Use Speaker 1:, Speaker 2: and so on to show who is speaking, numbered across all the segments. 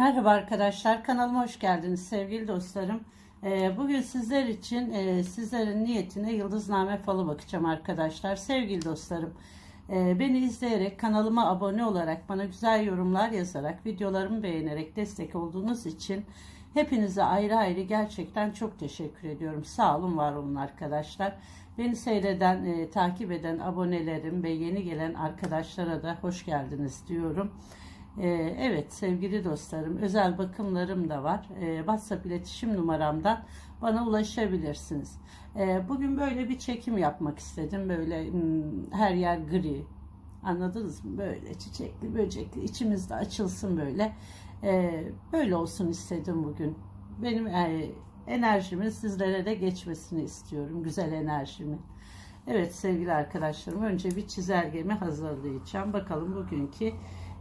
Speaker 1: Merhaba arkadaşlar, kanalıma hoş geldiniz sevgili dostlarım. Ee, Bugün sizler için e, sizlerin niyetine yıldızname falı bakacağım arkadaşlar. Sevgili dostlarım, e, beni izleyerek, kanalıma abone olarak, bana güzel yorumlar yazarak, videolarımı beğenerek destek olduğunuz için hepinize ayrı ayrı gerçekten çok teşekkür ediyorum. Sağ olun, var olun arkadaşlar. Beni seyreden, e, takip eden abonelerim ve yeni gelen arkadaşlara da hoş geldiniz diyorum. Ee, Evet sevgili dostlarım özel bakımlarım da var. Ee, WhatsApp iletişim numaramdan bana ulaşabilirsiniz. Ee, Bugün böyle bir çekim yapmak istedim. Böyle hmm, her yer gri. Anladınız mı? Böyle çiçekli, böcekli, içimizde açılsın böyle. Ee, Böyle olsun istedim bugün. Benim e, enerjimin sizlere de geçmesini istiyorum. Güzel enerjimin. Evet sevgili arkadaşlarım önce bir çizelgemi hazırlayacağım. Bakalım bugünkü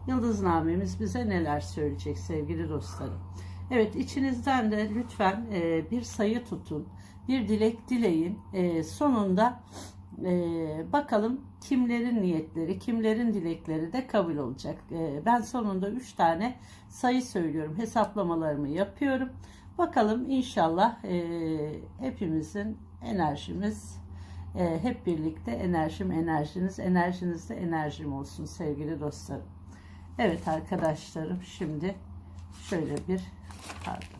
Speaker 1: Yıldıznamemiz bize neler söyleyecek sevgili dostlarım. Evet içinizden de lütfen e, bir sayı tutun. Bir dilek dileyin. E, sonunda e, bakalım kimlerin niyetleri, kimlerin dilekleri de kabul olacak. E, ben sonunda 3 tane sayı söylüyorum. Hesaplamalarımı yapıyorum. Bakalım inşallah e, hepimizin enerjimiz e, hep birlikte enerjim enerjiniz enerjiniz de enerjim olsun sevgili dostlarım. Evet arkadaşlarım şimdi şöyle bir pardon.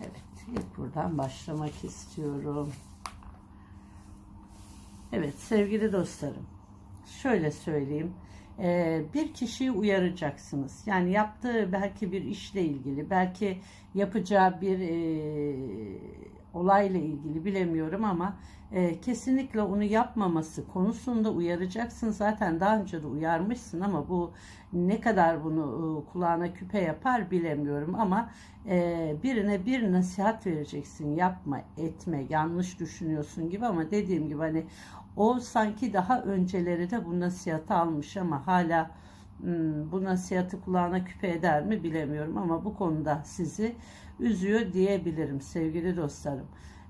Speaker 1: Evet ilk buradan başlamak istiyorum. Evet sevgili dostlarım şöyle söyleyeyim. Ee, bir kişiyi uyaracaksınız. Yani yaptığı belki bir işle ilgili, belki yapacağı bir e, olayla ilgili bilemiyorum ama e, kesinlikle onu yapmaması konusunda uyaracaksın. Zaten daha önce de uyarmışsın ama bu ne kadar bunu e, kulağına küpe yapar bilemiyorum ama e, birine bir nasihat vereceksin. Yapma, etme, yanlış düşünüyorsun gibi ama dediğim gibi hani o sanki daha önceleri de bu nasihatı almış ama hala hmm, bu nasihatı kulağına küpe eder mi bilemiyorum ama bu konuda sizi üzüyor diyebilirim sevgili dostlarım.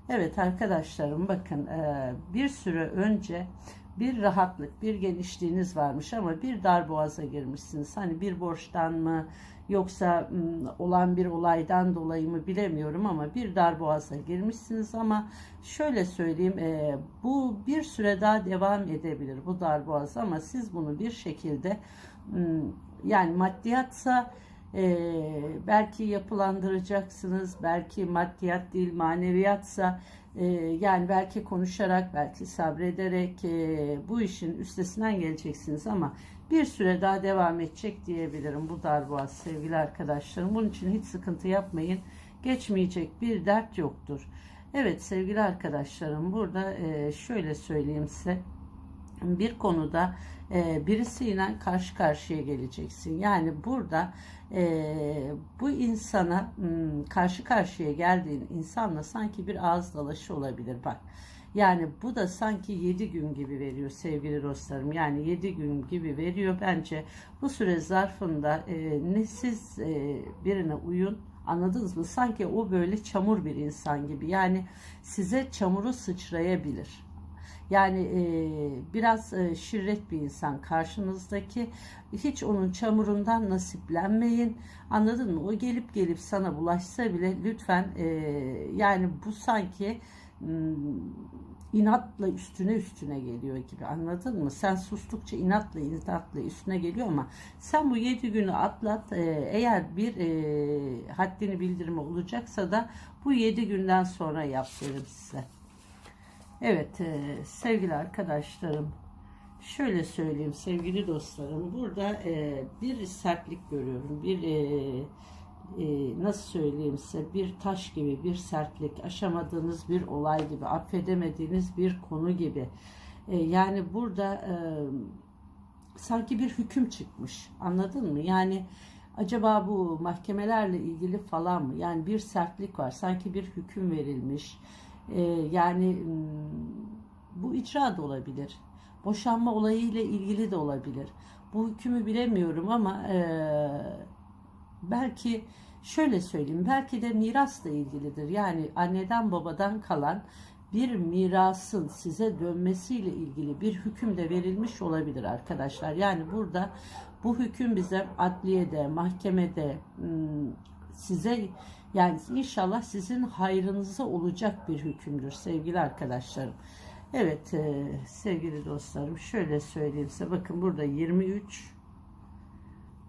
Speaker 1: Evet arkadaşlarım bakın e, bir süre önce bir rahatlık, bir genişliğiniz varmış ama bir dar boğaza girmişsiniz. Hani bir borçtan mı yoksa olan bir olaydan dolayı mı bilemiyorum ama bir dar boğaza girmişsiniz ama şöyle söyleyeyim e, bu bir süre daha devam edebilir bu dar boğaz ama siz bunu bir şekilde yani maddiyatsa ee, belki yapılandıracaksınız, belki maddiyat değil maneviyatsa e, yani belki konuşarak, belki sabrederek e, bu işin üstesinden geleceksiniz ama bir süre daha devam edecek diyebilirim bu darboğaz sevgili arkadaşlarım. Bunun için hiç sıkıntı yapmayın. Geçmeyecek bir dert yoktur. Evet sevgili arkadaşlarım burada e, şöyle söyleyeyim size bir konuda e, birisiyle karşı karşıya geleceksin. Yani burada e, bu insana hmm, karşı karşıya geldiğin insanla sanki bir ağız dalaşı olabilir bak. Yani bu da sanki 7 gün gibi veriyor sevgili dostlarım. Yani 7 gün gibi veriyor. Bence bu süre zarfında e, ne siz e, birine uyun anladınız mı? Sanki o böyle çamur bir insan gibi. Yani size çamuru sıçrayabilir yani e, biraz e, şirret bir insan karşınızdaki. Hiç onun çamurundan nasiplenmeyin. Anladın mı? O gelip gelip sana bulaşsa bile lütfen e, yani bu sanki inatla üstüne üstüne geliyor gibi anladın mı? Sen sustukça inatla inatla üstüne geliyor ama sen bu yedi günü atlat e, eğer bir e, haddini bildirme olacaksa da bu yedi günden sonra yap derim size. Evet e, sevgili arkadaşlarım şöyle söyleyeyim sevgili dostlarım burada e, bir sertlik görüyorum bir e, e, nasıl söyleyeyim size bir taş gibi bir sertlik aşamadığınız bir olay gibi affedemediğiniz bir konu gibi. E, yani burada e, sanki bir hüküm çıkmış anladın mı? Yani acaba bu mahkemelerle ilgili falan mı? Yani bir sertlik var sanki bir hüküm verilmiş e, yani bu icra da olabilir. Boşanma olayıyla ilgili de olabilir. Bu hükmü bilemiyorum ama e, belki şöyle söyleyeyim belki de mirasla ilgilidir. Yani anneden babadan kalan bir mirasın size dönmesiyle ilgili bir hüküm de verilmiş olabilir arkadaşlar. Yani burada bu hüküm bize adliyede, mahkemede size yani inşallah sizin hayrınıza olacak bir hükümdür sevgili arkadaşlarım. Evet e, sevgili dostlarım şöyle söyleyeyim size bakın burada 23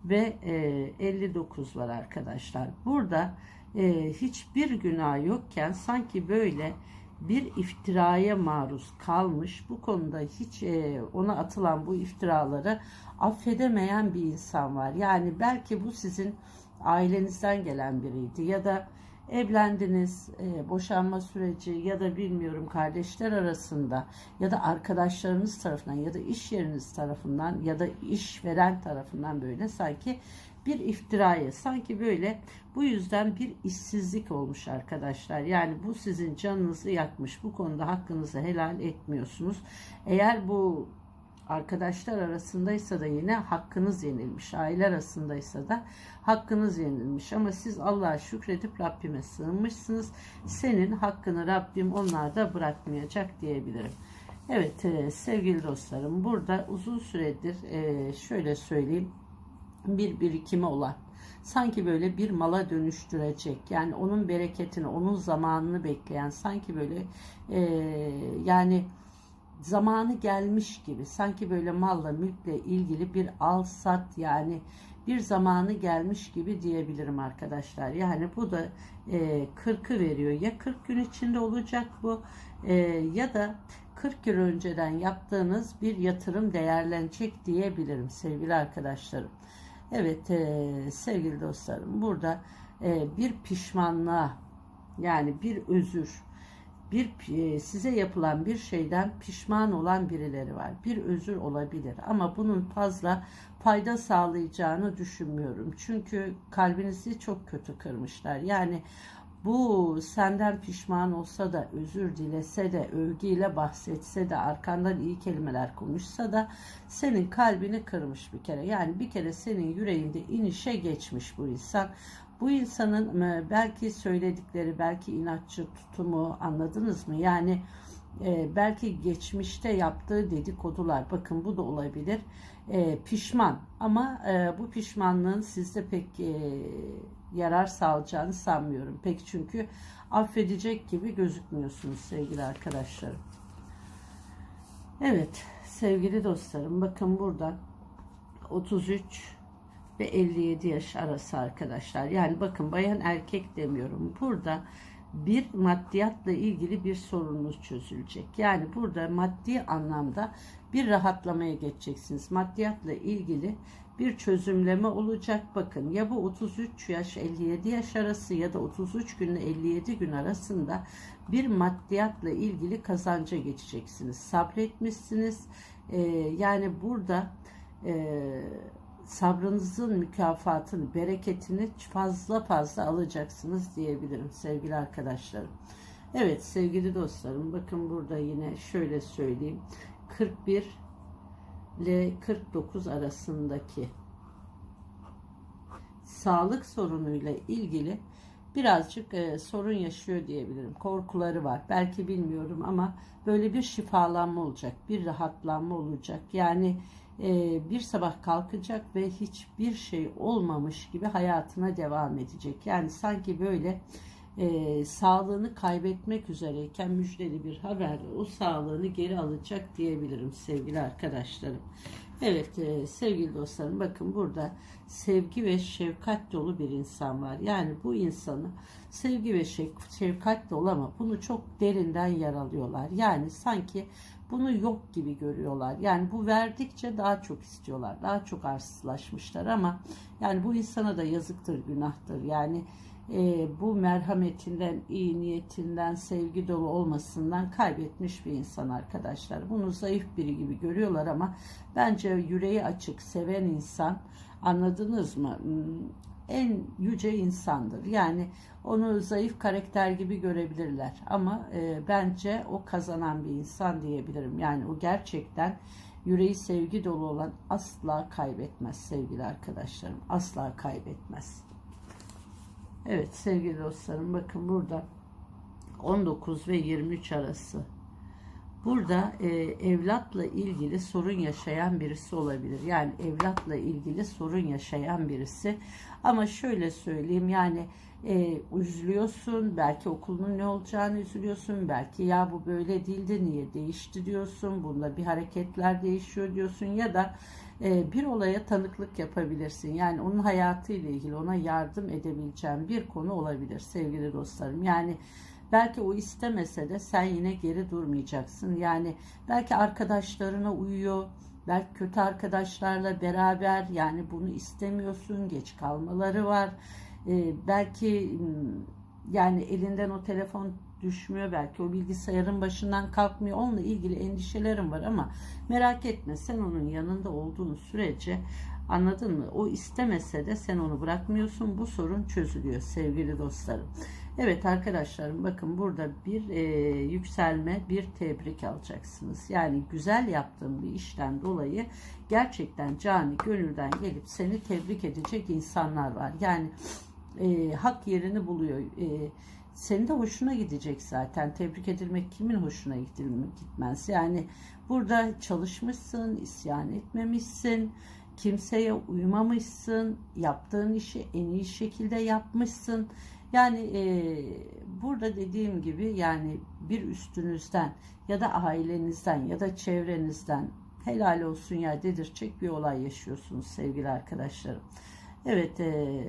Speaker 1: ve e, 59 var arkadaşlar. Burada e, hiçbir günah yokken sanki böyle bir iftiraya maruz kalmış. Bu konuda hiç e, ona atılan bu iftiraları affedemeyen bir insan var. Yani belki bu sizin ailenizden gelen biriydi ya da evlendiniz, e, boşanma süreci ya da bilmiyorum kardeşler arasında ya da arkadaşlarınız tarafından ya da iş yeriniz tarafından ya da işveren tarafından böyle sanki bir iftiraya sanki böyle bu yüzden bir işsizlik olmuş arkadaşlar. Yani bu sizin canınızı yakmış. Bu konuda hakkınızı helal etmiyorsunuz. Eğer bu arkadaşlar arasındaysa da yine hakkınız yenilmiş. Aile arasındaysa da hakkınız yenilmiş. Ama siz Allah'a şükredip Rabbime sığınmışsınız. Senin hakkını Rabbim onlarda bırakmayacak diyebilirim. Evet e, sevgili dostlarım burada uzun süredir e, şöyle söyleyeyim bir birikimi olan sanki böyle bir mala dönüştürecek yani onun bereketini onun zamanını bekleyen sanki böyle e, yani zamanı gelmiş gibi sanki böyle malla mülkle ilgili bir al sat yani bir zamanı gelmiş gibi diyebilirim arkadaşlar. Yani bu da e, 40'ı veriyor. Ya 40 gün içinde olacak bu e, ya da 40 yıl önceden yaptığınız bir yatırım değerlenecek diyebilirim sevgili arkadaşlarım. Evet e, sevgili dostlarım burada e, bir pişmanlığa yani bir özür bir size yapılan bir şeyden pişman olan birileri var. Bir özür olabilir ama bunun fazla fayda sağlayacağını düşünmüyorum. Çünkü kalbinizi çok kötü kırmışlar. Yani bu senden pişman olsa da özür dilese de övgüyle bahsetse de arkandan iyi kelimeler konuşsa da senin kalbini kırmış bir kere. Yani bir kere senin yüreğinde inişe geçmiş bu insan. Bu insanın e, belki söyledikleri, belki inatçı tutumu anladınız mı? Yani e, belki geçmişte yaptığı dedikodular, bakın bu da olabilir. E, pişman ama e, bu pişmanlığın sizde pek e, yarar sağlayacağını sanmıyorum. Pek çünkü affedecek gibi gözükmüyorsunuz sevgili arkadaşlarım. Evet sevgili dostlarım bakın burada 33 ve 57 yaş arası arkadaşlar. Yani bakın bayan erkek demiyorum. Burada bir maddiyatla ilgili bir sorununuz çözülecek. Yani burada maddi anlamda bir rahatlamaya geçeceksiniz. Maddiyatla ilgili bir çözümleme olacak. Bakın ya bu 33 yaş 57 yaş arası ya da 33 gün 57 gün arasında bir maddiyatla ilgili kazanca geçeceksiniz. Sabretmişsiniz. Ee, yani burada e, sabrınızın mükafatını, bereketini fazla fazla alacaksınız diyebilirim sevgili arkadaşlarım. Evet sevgili dostlarım bakın burada yine şöyle söyleyeyim. 41 ile 49 arasındaki sağlık sorunuyla ilgili birazcık e, sorun yaşıyor diyebilirim. Korkuları var. Belki bilmiyorum ama böyle bir şifalanma olacak, bir rahatlanma olacak. Yani e, bir sabah kalkacak ve hiçbir şey olmamış gibi hayatına devam edecek. Yani sanki böyle e, sağlığını kaybetmek üzereyken müjdeli bir haberle o sağlığını geri alacak diyebilirim sevgili arkadaşlarım. Evet e, sevgili dostlarım bakın burada sevgi ve şefkat dolu bir insan var. Yani bu insanı sevgi ve şefkat dolu ama bunu çok derinden yaralıyorlar. Yani sanki bunu yok gibi görüyorlar. Yani bu verdikçe daha çok istiyorlar. Daha çok arsızlaşmışlar ama yani bu insana da yazıktır, günahtır. Yani e, bu merhametinden, iyi niyetinden, sevgi dolu olmasından kaybetmiş bir insan arkadaşlar. Bunu zayıf biri gibi görüyorlar ama bence yüreği açık, seven insan anladınız mı? Hmm, en yüce insandır. Yani onu zayıf karakter gibi görebilirler ama e, bence o kazanan bir insan diyebilirim. Yani o gerçekten yüreği sevgi dolu olan asla kaybetmez sevgili arkadaşlarım. Asla kaybetmez. Evet sevgili dostlarım bakın burada 19 ve 23 arası. Burada e, evlatla ilgili sorun yaşayan birisi olabilir. Yani evlatla ilgili sorun yaşayan birisi. Ama şöyle söyleyeyim yani e, üzülüyorsun. Belki okulun ne olacağını üzülüyorsun. Belki ya bu böyle değildi niye değişti diyorsun. Bunda bir hareketler değişiyor diyorsun. Ya da bir olaya tanıklık yapabilirsin. Yani onun hayatıyla ilgili ona yardım edebileceğin bir konu olabilir sevgili dostlarım. Yani Belki o istemese de sen yine geri durmayacaksın. Yani belki arkadaşlarına uyuyor. Belki kötü arkadaşlarla beraber yani bunu istemiyorsun. Geç kalmaları var. Ee, belki yani elinden o telefon düşmüyor belki o bilgisayarın başından kalkmıyor onunla ilgili endişelerim var ama merak etme sen onun yanında olduğun sürece anladın mı o istemese de sen onu bırakmıyorsun bu sorun çözülüyor sevgili dostlarım Evet arkadaşlarım bakın burada bir e, yükselme bir tebrik alacaksınız. Yani güzel yaptığım bir işten dolayı gerçekten cani gönülden gelip seni tebrik edecek insanlar var. Yani e, hak yerini buluyor. E, senin de hoşuna gidecek zaten. Tebrik edilmek kimin hoşuna gitmez. Yani burada çalışmışsın, isyan etmemişsin, kimseye uymamışsın, yaptığın işi en iyi şekilde yapmışsın. Yani e, burada dediğim gibi yani bir üstünüzden ya da ailenizden ya da çevrenizden helal olsun ya dedirtecek bir olay yaşıyorsunuz sevgili arkadaşlarım. Evet, e,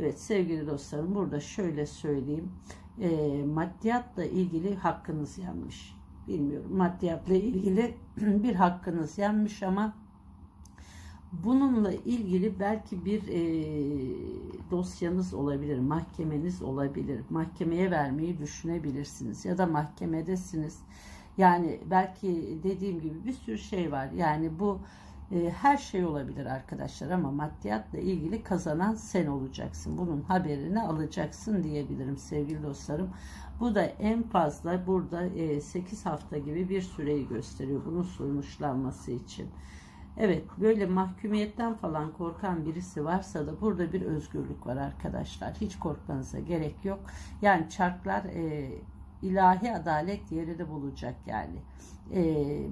Speaker 1: evet sevgili dostlarım burada şöyle söyleyeyim. E, maddiyatla ilgili hakkınız yanmış. Bilmiyorum maddiyatla ilgili bir hakkınız yanmış ama Bununla ilgili belki bir e, dosyanız olabilir, mahkemeniz olabilir. Mahkemeye vermeyi düşünebilirsiniz ya da mahkemedesiniz. Yani belki dediğim gibi bir sürü şey var. Yani bu e, her şey olabilir arkadaşlar ama maddiyatla ilgili kazanan sen olacaksın. Bunun haberini alacaksın diyebilirim sevgili dostlarım. Bu da en fazla burada e, 8 hafta gibi bir süreyi gösteriyor bunun sonuçlanması için. Evet böyle mahkumiyetten falan korkan birisi varsa da burada bir özgürlük var arkadaşlar. Hiç korkmanıza gerek yok. Yani çarklar e, ilahi adalet yerini bulacak yani. E,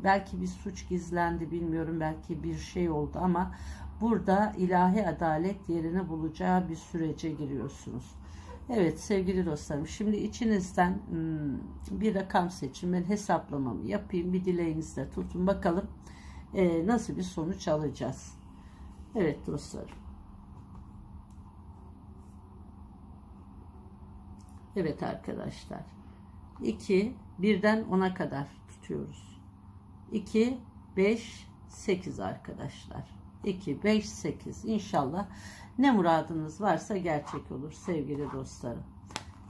Speaker 1: belki bir suç gizlendi bilmiyorum belki bir şey oldu ama burada ilahi adalet yerini bulacağı bir sürece giriyorsunuz. Evet sevgili dostlarım şimdi içinizden hmm, bir rakam seçin ben hesaplamamı yapayım bir dileğinizle tutun bakalım e, nasıl bir sonuç alacağız. Evet dostlarım. Evet arkadaşlar. 2 birden 10'a kadar tutuyoruz. 2 5 8 arkadaşlar. 2 5 8 İnşallah ne muradınız varsa gerçek olur sevgili dostlarım.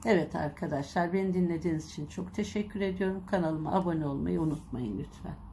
Speaker 1: Evet arkadaşlar beni dinlediğiniz için çok teşekkür ediyorum. Kanalıma abone olmayı unutmayın lütfen.